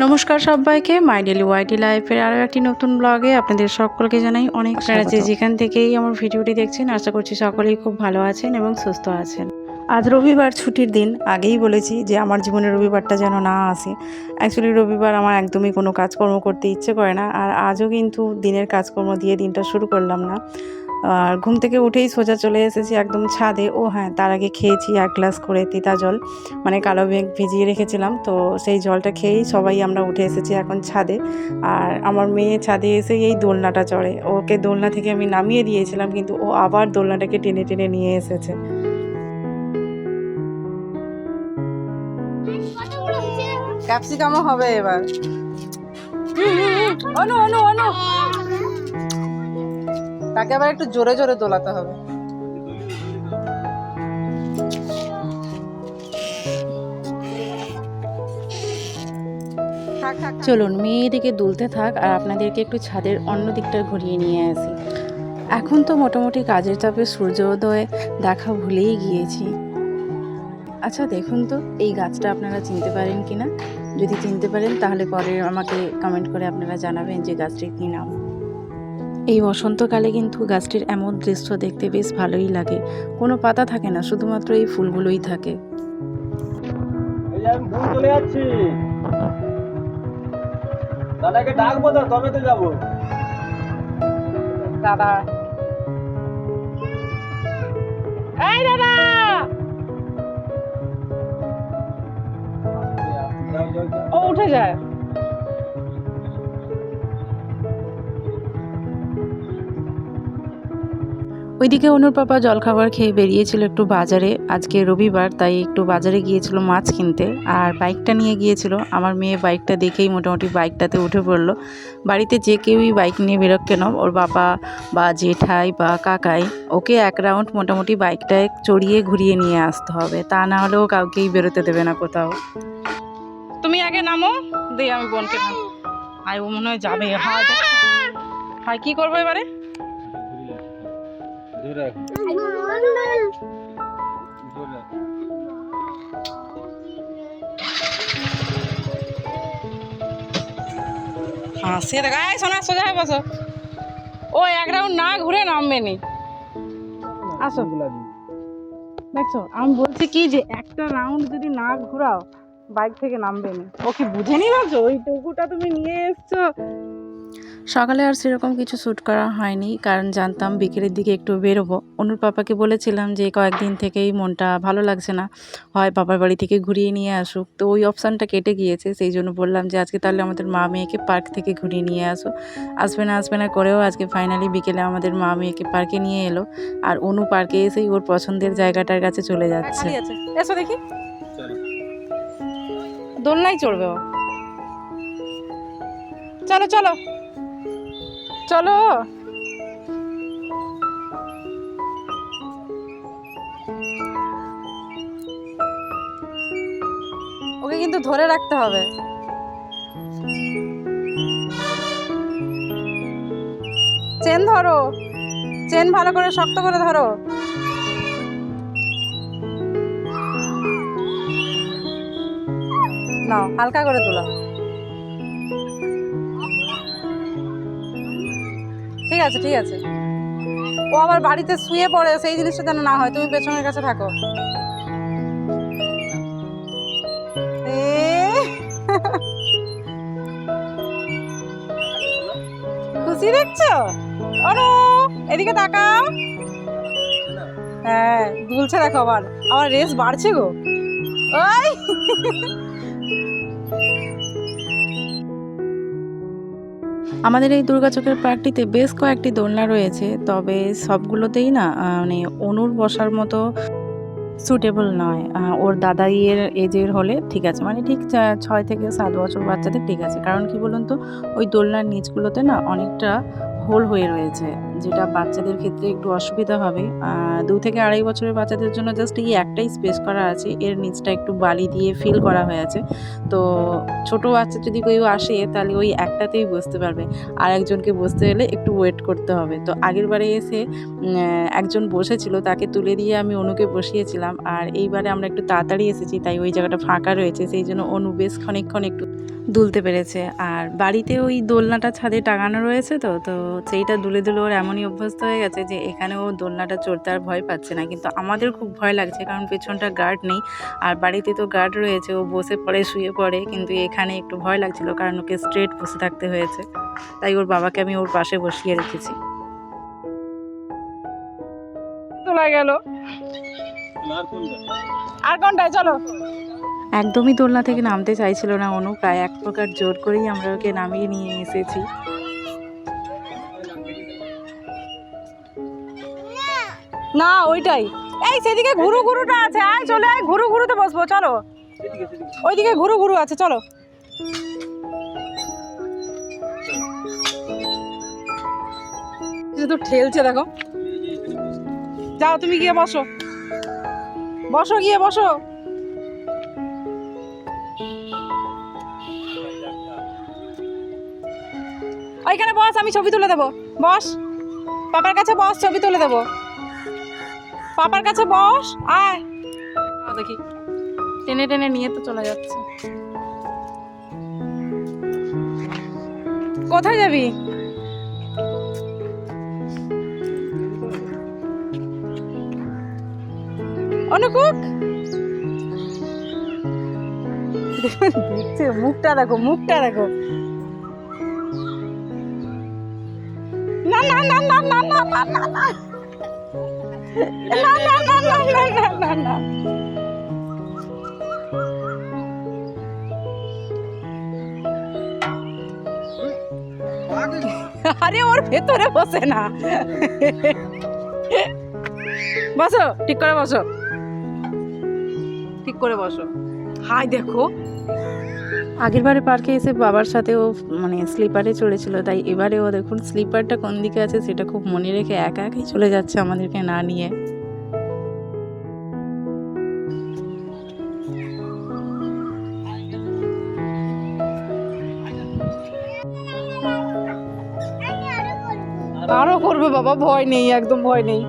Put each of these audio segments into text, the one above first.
নমস্কার সবাইকে মাই ডেলি ওয়াইটি লাইফের আরও একটি নতুন ব্লগে আপনাদের সকলকে জানাই অনেক আপনারা যে যেখান থেকেই আমার ভিডিওটি দেখছেন আশা করছি সকলেই খুব ভালো আছেন এবং সুস্থ আছেন। আজ রবিবার ছুটির দিন আগেই বলেছি যে আমার জীবনে রবিবারটা যেন না আসে। অ্যাকচুয়ালি রবিবার আমার একদমই কোনো কাজকর্ম করতে ইচ্ছে করে না আর আজও কিন্তু দিনের কাজকর্ম দিয়ে দিনটা শুরু করলাম না। আর ঘুম থেকে উঠেই সোজা চলে এসেছি একদম ছাদে। ও হ্যাঁ তার আগে খেয়েছি এক গ্লাস করে তিতা জল মানে কালো মেঘ ভিজিয়ে রেখেছিলাম। তো সেই জলটা খেয়েই সবাই আমরা উঠে এসেছি এখন ছাদে। আর আমার মেয়ে ছাদে এসে এই দোলনাটা চড়ে। ওকে দোলনা থেকে আমি নামিয়ে দিয়েছিলাম কিন্তু ও আবার দোলনাটাকে টেনে টেনে নিয়ে এসেছে। ক্যাপসিকামও হবে এবার। অনু অনু অনু। তাকে আবার একটু জোরে জোরে দোলাতে হবে। চলুন, মেয়ে এদিকে দুলতে থাক আর আপনাদেরকে একটু ছাদের অন্য দিকটা ঘুরিয়ে নিয়ে আসি। এখন তো মোটামুটি কাজের চাপে সূর্যোদয় দেখা ভুলেই গিয়েছি। আচ্ছা দেখুন তো, এই গাছটা আপনারা চিনতে পারেন কি না যদি চিনতে পারেন, তাহলে পরে আমাকে কমেন্ট করে আপনারা জানাবেন যে গাছটির কী নাম। এই বসন্তকালে কিন্তু গাছটির এমন দৃশ্য দেখতে বেশ ভালোই লাগে। কোনো পাতা থাকে না শুধুমাত্র এই ফুলগুলোই থাকে। চলে যাচ্ছি। দাদাকে ডাকবো তো তবে তো যাব? দাদা। এই। ও উঠে যায়। ওইদিকে অনুর পাপা জলখাবার খেয়ে বেরিয়েছিল একটু বাজারে। আজকে রবিবার, তাই একটু বাজারে গিয়েছিল মাছ কিনতে আর বাইকটা নিয়ে গিয়েছিল। আমার মেয়ে বাইকটা দেখেই মোটামুটি বাইকটাতে উঠে পড়ল। বাড়িতে যে কেউই বাইক নিয়ে বেরোক কেন? ওর বাবা বা জেঠাই বা কাকাই, ওকে এক রাউন্ড মোটামুটি বাইকটায় চড়িয়ে ঘুরিয়ে নিয়ে আসতে হবে। তা না হলেও কাউকেই বেরোতে দেবে না কোথাও। তুমি আগে নামো, দিয়ে আমি বোনকে নাম আয়, ও মনে হয় যাবে। হায় কি করব এবারে? ধরে রাখো, দেখা এই শোনা সোজা হয়ে বসো। ও এক রাউন্ড না ঘুরে নামবে নি। আসো। দেখছ আমি বলছি কি যে একটা রাউন্ড যদি না ঘোরাও বাইক থেকে নামবে না। ও কি বুঝে নি ওই টুকুটা তুমি নিয়ে এসছো। সকালে আর সেরকম কিছু শ্যুট করা হয়নি কারণ জানতাম বিকেলের দিকে একটু বেরোবো। অনুর পাপাকে বলেছিলাম যে কয়েকদিন থেকেই মনটা ভালো লাগছে না হয় বাবার বাড়ি থেকে ঘুরিয়ে নিয়ে আসুক। তো ওই অপশানটা কেটে গিয়েছে সেই জন্য বললাম যে আজকে তাহলে আমাদের মা মেয়েকে পার্ক থেকে ঘুরিয়ে নিয়ে আসো। আসবে না আসবে না করেও আজকে ফাইনালি বিকেলে আমাদের মা মেয়েকে পার্কে নিয়ে এলো আর অনু পার্কে এসেই ওর পছন্দের জায়গাটার কাছে চলে যাচ্ছে। এসো দেখি। চলো। দোলনায় চড়বে ও। চলো চলো। চলো। ওকে কিন্তু ধরে রাখতে হবে। চেন ধরো। চেন ভালো করে শক্ত করে ধরো। নাও, হালকা করে তোলো। ঠিক আছে ঠিক আছে। ও আবার বাড়িতে শুয়ে পড়ে, সেই জিনিসটা যেন না হয়। তুমি পেছনের কাছে থাকো। খুশি দেখছ? অনু এদিকে তাকাও। হ্যাঁ দুলছে দেখো আবার। আমার রেস বাড়ছে গো। ওই আমাদের এই দুর্গাচকের পার্কটিতে বেশ কয়েকটি দোলনা রয়েছে, তবে সবগুলোতেই না মানে অনুর বসার মতো সুটেবল নয়। ওর দাদা ইয়ের এজের হলে ঠিক আছে মানে ঠিক ছয় থেকে সাত বছর বাচ্চাদের ঠিক আছে। কারণ কি বলুন তো, ওই দোলনার নিচগুলোতে না অনেকটা হোল হয়ে রয়েছে। যেটা বাচ্চাদের ক্ষেত্রে একটু অসুবিধা হবে। দু থেকে আড়াই বছরের বাচ্চাদের জন্য জাস্ট এই একটাই স্পেস করা আছে। এর নিচটা একটু বালি দিয়ে ফিল করা হয়েছে তো ছোট বাচ্চা যদি কেউ আসে, তাহলে ওই একটাতেই বসতে পারবে। আর একজনকে বসতে হলে একটু ওয়েট করতে হবে। তো আগের বারে এসে একজন বসেছিল, তাকে তুলে দিয়ে আমি অনুকে বসিয়েছিলাম। আর এইবারে আমরা একটু তাড়াতাড়ি এসেছি, তাই ওই জায়গাটা ফাঁকা রয়েছে। সেই জন্য অনু বেশ খানিকক্ষণ একটু দুলতে পেরেছে। আর বাড়িতে ওই দোলনাটা ছাদে টাঙানো রয়েছে তো তো সেইটা দুলে দুলে ওর এমনই অভ্যস্ত হয়ে গেছে যে এখানে ও দোলনাটা চড়তে আর ভয় পাচ্ছে না। কিন্তু আমাদের খুব ভয় লাগছে কারণ পেছনটা গার্ড নেই। আর বাড়িতে তো গার্ড রয়েছে ও বসে পড়ে শুয়ে পড়ে। কিন্তু এখানে একটু ভয় লাগছিল কারণ ওকে স্ট্রেট বসে থাকতে হয়েছে। তাই ওর বাবাকে আমি ওর পাশে বসিয়ে রেখেছি। তোলা গেল। আর কোনটায় চলো। একদমই দোলনা থেকে নামতে চাইছিল না অনু। প্রায় এক প্রকার জোর করেই আমরা ওকে নামিয়ে নিয়ে এসেছি। না, ওইটাই। এই সেদিকে ঘুরু ঘুরুটা আছে, আয় চলে আয়, ঘুরু ঘুরুতে বসবো, চলো। ওইদিকে ঘুরু ঘুরু আছে, চলো। তো ঠেলছে, দেখো। যাও, তুমি গিয়ে বসো। বসো, গিয়ে বসো। ওইখানে বস, আমি ছবি তুলে দেবো। বস। পাপার কাছে বস, ছবি তুলে দেবো। পাপার কাছে বস, আয়। দেখি। টেনে টেনে নিয়ে তো চলে যাচ্ছে। কোথায় যাবি? অনুকুক দেখছে, মুখটা দেখো মুখটা দেখো। না না না না না না না না। না আরে ওর ভেতরে বসে না। বসো, ঠিক করে বসো। ঠিক করে বসো। হাই, দেখো। আগেরবারে পার্কে এসে বাবার সাথে ও মানে স্লিপারে চড়েছিল, তাই এবারে ও দেখুন স্লিপারটা কোন দিকে আছে সেটা খুব মনে রেখে একা একাই চলে যাচ্ছে আমাদেরকে না নিয়ে। আরও করবে বাবা, ভয় নেই, একদম ভয় নেই।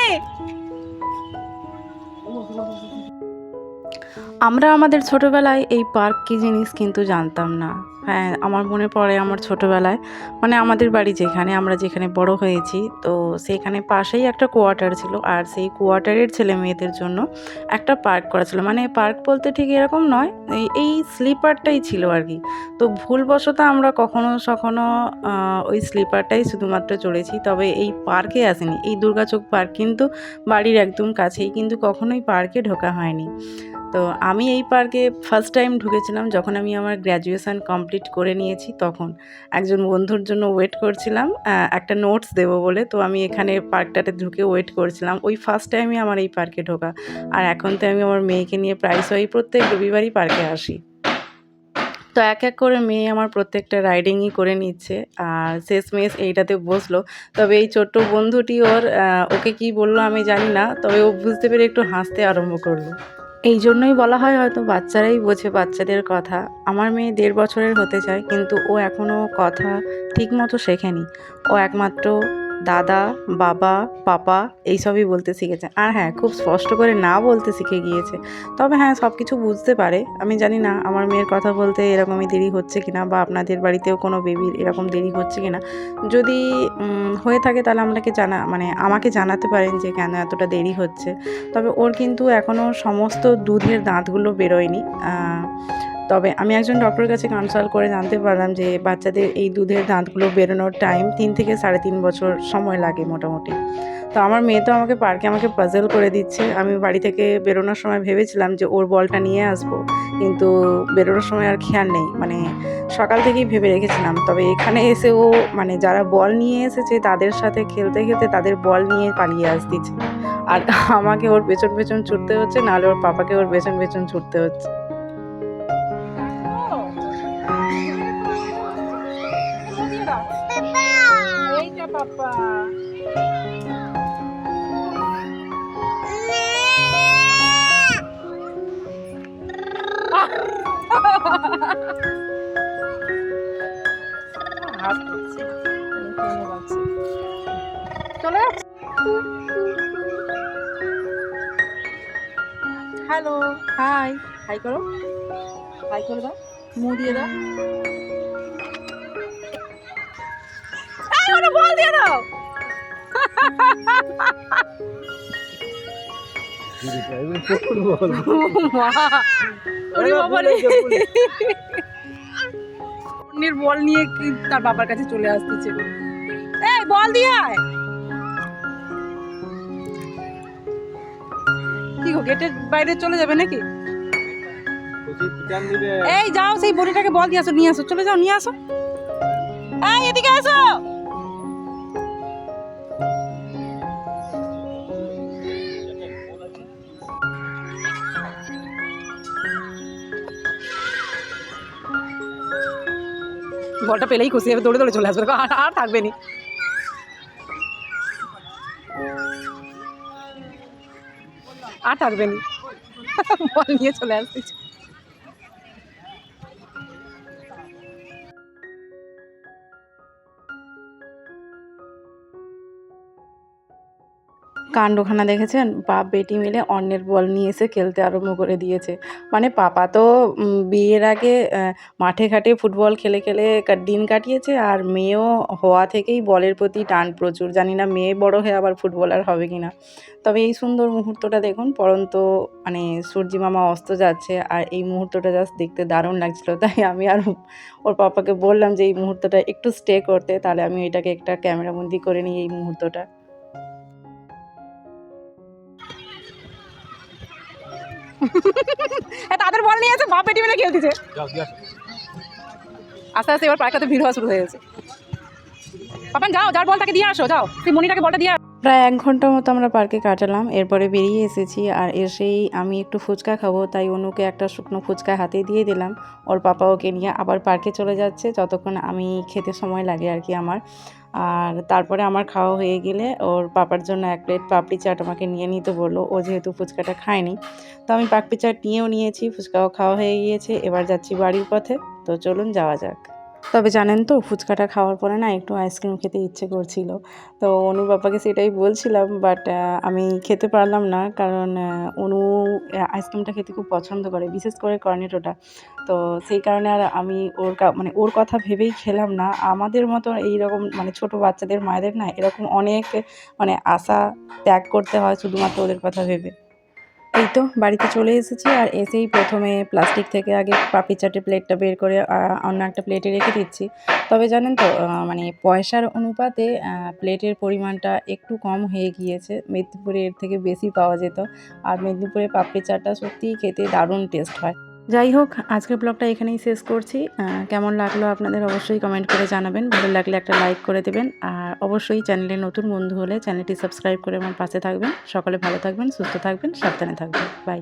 নি আমরা আমাদের ছোটবেলায় এই পার্ক কি জিনিস কিন্তু জানতাম না। হ্যাঁ আমার মনে পড়ে আমার ছোটোবেলায়। মানে আমাদের বাড়ি যেখানে, আমরা যেখানে বড় হয়েছি, তো সেখানে পাশেই একটা কোয়ার্টার ছিল। আর সেই কোয়ার্টারের ছেলে মেয়েদের জন্য একটা পার্ক করা ছিল। মানে পার্ক বলতে ঠিক এরকম নয়, এই স্লিপারটাই ছিল আর কি। তো ভুলবশত আমরা কখনো সখনো ওই স্লিপারটাই শুধুমাত্র চড়েছি। তবে এই পার্কে আসেনি। এই দুর্গাচক পার্ক কিন্তু বাড়ির একদম কাছেই, কিন্তু কখনোই পার্কে ঢোকা হয়নি। তো আমি এই পার্কে ফার্স্ট টাইম ঢুকেছিলাম যখন আমি আমার গ্র্যাজুয়েশান কমপ্লিট করে নিয়েছি তখন। একজন বন্ধুর জন্য ওয়েট করছিলাম একটা নোটস দেবো বলে। তো আমি এখানে পার্কটাতে ঢুকে ওয়েট করছিলাম। ওই ফার্স্ট টাইমই আমার এই পার্কে ঢোকা। আর এখন তো আমি আমার মেয়েকে নিয়ে প্রায়শই প্রত্যেক রবিবারই পার্কে আসি। তো এক এক করে মেয়ে আমার প্রত্যেকটা রাইডিংই করে নিচ্ছে। আর শেষমেশ এইটাতে বসল। তবে এই ছোট্ট বন্ধুটি ওর ওকে কি বলল আমি জানি না। তবে ও বুঝতে পেরে একটু হাসতে আরম্ভ করল। এই জন্যই বলা হয় হয়তো বাচ্চারাই বোঝে বাচ্চাদের কথা। আমার মেয়ে দেড় বছরের হতে চায়, কিন্তু ও এখনও কথা ঠিকমতো শেখেনি। ও একমাত্র দাদা, বাবা, পাপা এইসবই বলতে শিখেছে। আর হ্যাঁ খুব স্পষ্ট করে না বলতে শিখে গিয়েছে। তবে হ্যাঁ সব কিছু বুঝতে পারে। আমি জানি না আমার মেয়ের কথা বলতে এরকমই দেরি হচ্ছে কিনা বা আপনাদের বাড়িতেও কোনো বেবির এরকম দেরি হচ্ছে কিনা। যদি হয়ে থাকে তাহলে আমাকে জানা মানে আমাকে জানাতে পারেন যে কেন এতটা দেরি হচ্ছে। তবে ওর কিন্তু এখনও সমস্ত দুধের দাঁতগুলো বেরোয়নি। তবে আমি একজন ডক্টরের কাছে কনসাল্ট করে জানতে পারলাম যে বাচ্চাদের এই দুধের দাঁতগুলো বেরোনোর টাইম তিন থেকে সাড়ে তিন বছর সময় লাগে মোটামুটি। তো আমার মেয়ে তো আমাকে পার্কে আমাকে পাজল করে দিচ্ছে। আমি বাড়ি থেকে বেরোনোর সময় ভেবেছিলাম যে ওর বলটা নিয়ে আসব। কিন্তু বেরোনোর সময় আর খেয়াল নেই। মানে সকাল থেকেই ভেবে রেখেছিলাম। তবে এখানে এসে ও মানে যারা বল নিয়ে এসেছে তাদের সাথে খেলতে খেলতে তাদের বল নিয়ে পালিয়ে আসতেছে আর আমাকে ওর পেছন পেছন ছুটতে হচ্ছে, নাহলে ওর পাপাকে ওর পেছন পেছন ছুটতে হচ্ছে। পাপা চলে হ্যালো হাই হাই করো। হাই করে দাও। মুখ দিয়ে দাও। দিয়ে দাও। অন্যের বল নিয়ে তার বাবার কাছে চলে আসতেছে? এই বল দিয়ে আয়। কি গো গেটের বাইরে চলে যাবে নাকি? এই যাও সেই বড়িটাকে বল দিয়ে আসো নিয়ে আসো। চলে যাও নিয়ে আসো। এই এদিকে আসো। বলটা পেলেই খুশি হবে, দৌড়ে দৌড়ে চলে আসবে। আর আর থাকবে নি। আর থাকবে নি। বল, নিয়ে চলে আসতেছে কাণ্ডখানা দেখেছেন? বাপ, বেটি মিলে অন্যের বল নিয়ে এসে খেলতে আরম্ভ করে দিয়েছে। মানে পাপা তো বিয়ের আগে মাঠে ঘাটে ফুটবল খেলে খেলে দিন কাটিয়েছে আর মেয়েও হওয়া থেকেই বলের প্রতি টান প্রচুর। জানি না মেয়ে বড় হয়ে আবার ফুটবলার হবে কি না তবে এই সুন্দর মুহূর্তটা দেখুন, পরন্ত মানে সূর্যি মামা অস্ত যাচ্ছে আর এই মুহূর্তটা জাস্ট দেখতে দারুণ লাগছিল। তাই আমি আর ওর পাপাকে বললাম যে, এই মুহূর্তটা একটু স্টে করতে, তাহলে আমি এটাকে একটা ক্যামেরাবন্দি করে নিই এই মুহূর্তটা। তাদের বল নিয়ে এসে বাপ বেটি মিলে খেলতেছে। আস্তে আস্তে এবার পার্কটাতে ভিড় হওয়া শুরু হয়ে গেছে। পাপান যাও যার বল তাকে দিয়ে আসো যাও। তুই মনিটাকে বলটা দিয়ে প্রায় এক ঘণ্টা মতো আমরা পার্কে কাটালাম এরপরে বেরিয়ে এসেছি আর এসেই আমি একটু ফুচকা খাব তাই অনুকে একটা শুকনো ফুচকা হাতে দিয়ে দিলাম। ওর পাপা ওকে নিয়ে আবার পার্কে চলে যাচ্ছে যতক্ষণ আমি খেতে সময় লাগে আর কি আমার। আর তারপরে আমার খাওয়া হয়ে গেলে ওর পাপার জন্য এক প্লেট পাপড়ি চাট আমাকে নিয়ে নিতে বলল। ও যেহেতু ফুচকাটা খায়নি, তো আমি পাপড়ি চাট নিয়েও নিয়েছি, ফুচকাও খাওয়া হয়ে গিয়েছে। এবার যাচ্ছি বাড়ির পথে, তো চলুন যাওয়া যাক। তবে জানেন তো, ফুচকাটা খাওয়ার পরে না একটু আইসক্রিম খেতে ইচ্ছে করছিল। তো অনুর বাবাকে সেটাই বলছিলাম বাট আমি খেতে পারলাম না। কারণ অনু আইসক্রিমটা খেতে খুব পছন্দ করে, বিশেষ করে কর্নেটোটা তো সেই কারণে আর আমি ওর মানে ওর কথা ভেবেই খেলাম না। আমাদের মতো এই রকম মানে ছোট বাচ্চাদের, মায়েদের না এরকম অনেক মানে আশা ত্যাগ করতে হয়, শুধুমাত্র ওদের কথা ভেবে। এই তো, বাড়িতে চলে এসেছি আর এসেই প্রথমে প্লাস্টিক থেকে আগে পাপড়ি চাটের প্লেটটা বের করে অন্য একটা প্লেটে রেখে দিচ্ছি। তবে জানেন তো মানে পয়সার অনুপাতে প্লেটের পরিমাণটা একটু কম হয়ে গিয়েছে। মেদিনীপুরে এর থেকে বেশি পাওয়া যেত। আর মেদিনীপুরে পাপড়ি চাটটা সত্যিই খেতে দারুণ টেস্ট হয়। যাই হোক, আজকের ব্লগটা এখানেই শেষ করছি। কেমন লাগল আপনাদের অবশ্যই কমেন্ট করে জানাবেন। ভালো লাগলে একটা লাইক করে দেবেন। আর অবশ্যই চ্যানেলে নতুন বন্ধু হলে চ্যানেলটি সাবস্ক্রাইব করে আমার পাশে থাকবেন। সকলে ভালো থাকবেন, সুস্থ থাকবেন, সাবধানে থাকবেন। বাই